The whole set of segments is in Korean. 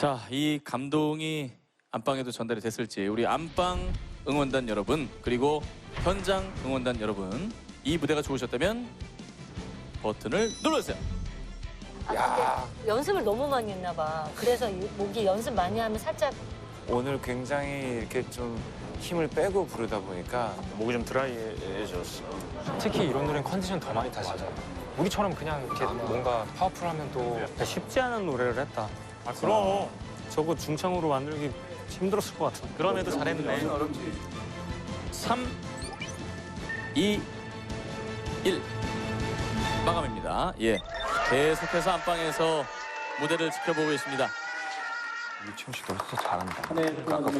자, 이 감동이 안방에도 전달이 됐을지 우리 안방 응원단 여러분 그리고 현장 응원단 여러분 이 무대가 좋으셨다면 버튼을 눌러주세요. 아, 근데 연습을 너무 많이 했나 봐. 그래서 이 목이 연습 많이 하면 살짝 오늘 굉장히 이렇게 좀 힘을 빼고 부르다 보니까 목이 좀 드라이해졌어. 특히 이런 노래는 컨디션 더 많이 타시죠. 우리처럼 그냥 이렇게 뭔가 파워풀하면 또 쉽지 않은 노래를 했다. 아, 그럼 저거 중창으로 만들기 힘들었을 것 같은데. 그럼에도 잘했네. 3, 2, 1 마감입니다. 예, 계속해서 안방에서 무대를 지켜보고 계십니다. 유치원 씨너 진짜 잘한다. 카운터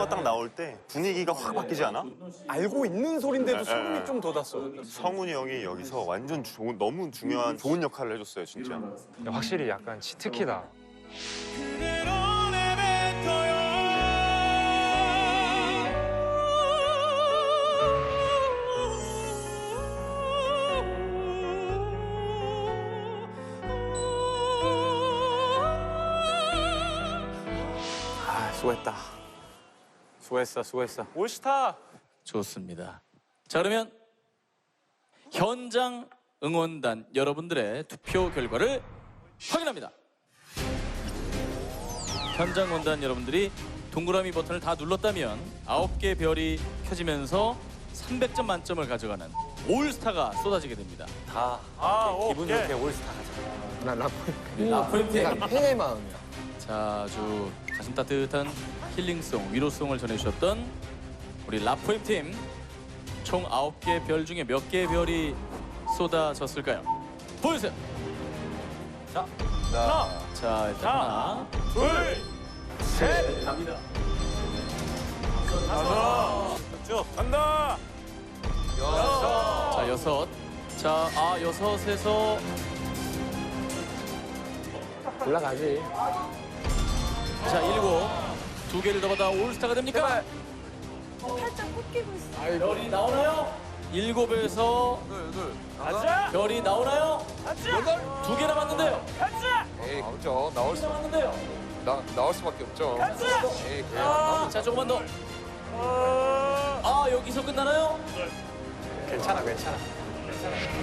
테너가 딱 나올 때 분위기가 확 바뀌지 않아? 알고 있는 소린데도 네, 소름이 네. 좀 돋았어. 성훈이 형이 여기서 완전 좋은, 너무 중요한 좋은 역할을 해줬어요 진짜. 확실히 약간 치트키다. 아, 수고했다. 수고했어, 수고했어. 올스타. 좋습니다. 자, 그러면 현장 응원단 여러분들의 투표 결과를 확인합니다. 현장 응원단 여러분들이 동그라미 버튼을 다 눌렀다면 9개 별이 켜지면서 300점 만점을 가져가는 올스타가 쏟아지게 됩니다. 다 아, 기분 오케이. 좋게 올스타 가자. 난 라포 라포인트. 팬의 마음이야. 자, 아주 가슴 따뜻한 힐링송, 위로송을 전해주셨던 우리 라포임 팀. 총 9개 별 중에 몇 개의 별이 쏟아졌을까요? 보여주세요. 자, 자, 일단 하나, 둘. 셋, 갑니다. 쭉 간다. 자, 여섯. 자, 아, 여섯에서 올라가지. 자, 일곱. 두 개를 더 받아 올스타가 됩니까? 살짝 꺾이고 있어. 별이 나오나요? 일곱에서 가자. 별이 나오나요? 가자. 두 개 남았는데요. 가자. 에이, 나오죠. 나올 두수개 남았는데요. 나, 나올 수밖에 없죠. 가자. 에이, 그냥. 자, 조금만 더. 어. 아, 여기서 끝나나요? 괜찮아, 괜찮아.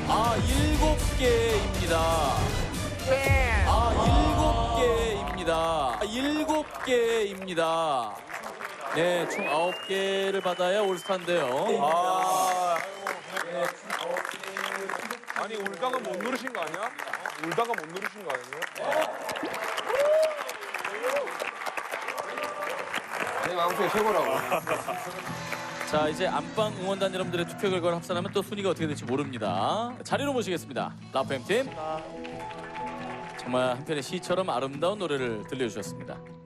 아, 일곱 개입니다. 아, 일곱 개입니다. 아, 일곱 개입니다. 네, 총 아홉 개를 받아야 올스타인데요. 아. 아니, 울다가 못 누르신 거 아니야? 울다가 못 누르신 거 아니에요? 내 마음속에 최고라고. 자, 이제 안방 응원단 여러분들의 투표 결과를 합산하면 또 순위가 어떻게 될지 모릅니다. 자리로 모시겠습니다. 라프엠 팀. 정말 한편의 시처럼 아름다운 노래를 들려주셨습니다.